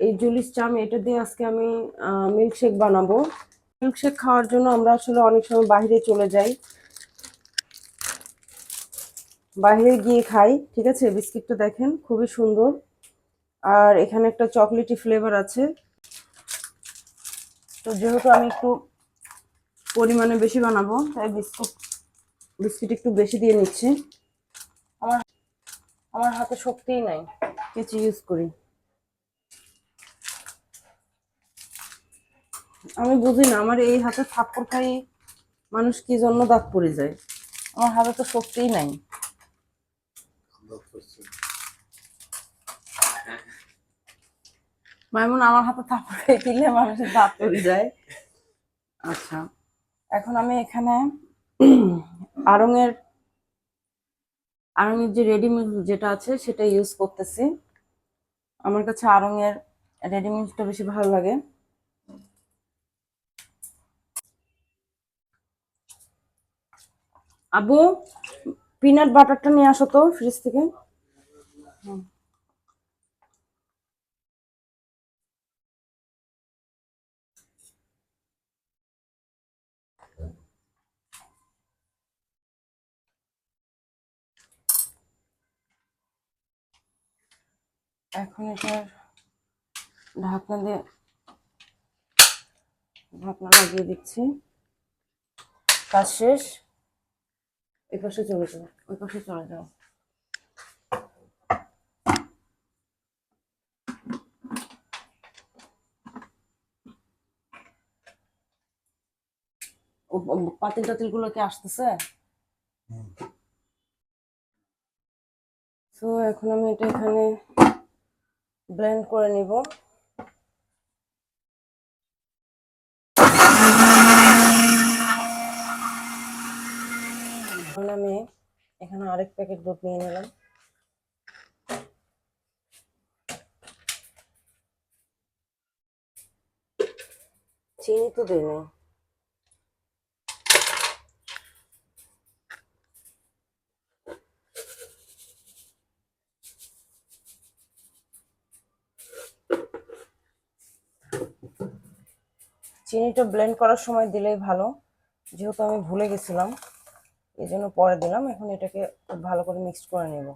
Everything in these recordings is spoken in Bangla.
এই জুলিস চাম, এটা দিয়ে আজকে আমি মিল্কশেক বানাবো। মিল্কশেক খাওয়ার জন্য আমরা আসলে অনেক সময় বাইরে চলে যাই। বাইরে গিয়ে খাই, ঠিক আছে? বিস্কিটটা দেখেন, খুবই সুন্দর। আর এখানে একটা চকলেটি ফ্লেভার আছে। তো যেহেতু আমি একটু পরিমাণে বেশি বানাবো, তাই বিস্কুট, বিস্কিট একটু বেশি দিয়ে নিচ্ছি। আমার আমার হাতে শক্তিই নাই কেচি ইউজ করি। আমি বুঝি না, আমার এই হাতে থাপ্পড় খাই মানুষ কি জন্য দাঁত পড়ে যায়? আমার হাতে তো শক্তিই নাই। মাইমুন, আমার হাতে থাপ্পড় খেয়ে দিলে মানুষের দাঁত পড়ে যায়। আচ্ছা এখন আমি এখানে আড়ঙের আড়ঙের যে রেডিমিল যেটা আছে সেটা ইউজ করতেছি। আমার কাছে আড়ঙের রেডিমিলটা বেশি ভালো লাগে। আবু পিনাট বাটারটা নিয়ে আসো তো ফ্রিজ থেকে। এখন এটার ঢাকনা দিয়ে ঢাকনা লাগিয়ে দিচ্ছি কাজ শেষ এই পাশে চলে যাও ওই পাশে চলে যাও। পাতিল টাতিলগুলো কি আসতেছে? তো এখন আমি এটা এখানে ব্লেন্ড করে নিব এখন আমি এখানে আরেক প্যাকেট দুধ নিয়ে নিলাম। চিনি তো দিই চিনিটা ব্লেন্ড করার সময় দিলেই ভালো। যেহেতু আমি ভুলে গেছিলাম। এই জন্য পরে দিলাম। এখন এটাকে খুব ভালো করে মিক্স করে নেব।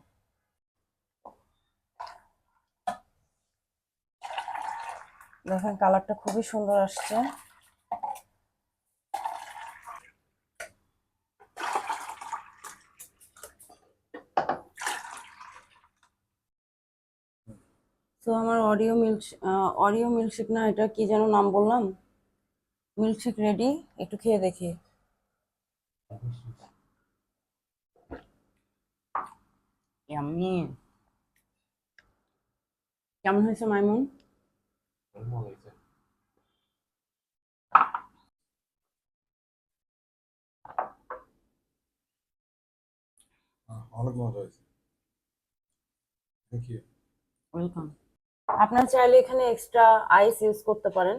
দেখেন কালারটা খুবই সুন্দর আসছে। তো আমার অডিও মিল্ক অডিও মিল্কশেক না, এটা কি যেন নাম বললাম? মিল্কশেক রেডি একটু খেয়ে দেখি। ইয়াম্মি কেমন হয়েছে মাইমুন অনেক মজা হয়েছে থ্যাংক ইউ ওয়েলকাম আপনারা চাইলে এখানে এক্সট্রা আইস ইউজ করতে পারেন।